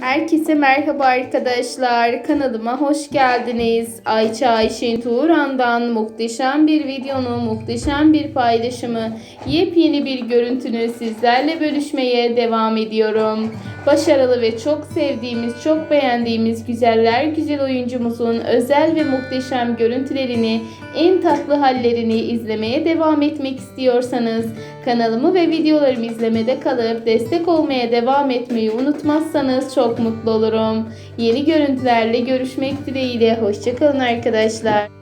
Herkese merhaba arkadaşlar. Kanalıma hoş geldiniz. Ayça Ayşin Tuğran'dan muhteşem bir videonun muhteşem bir paylaşımı, yepyeni bir görüntünü sizlerle bölüşmeye devam ediyorum. Başarılı ve çok sevdiğimiz, çok beğendiğimiz güzeller güzel oyuncumuzun özel ve muhteşem görüntülerini, en tatlı hallerini izlemeye devam etmek istiyorsanız kanalımı ve videolarımı izlemede kalıp destek olmaya devam etmeyi unutmazsanız çok mutlu olurum. Yeni görüntülerle görüşmek dileğiyle. Hoşçakalın arkadaşlar.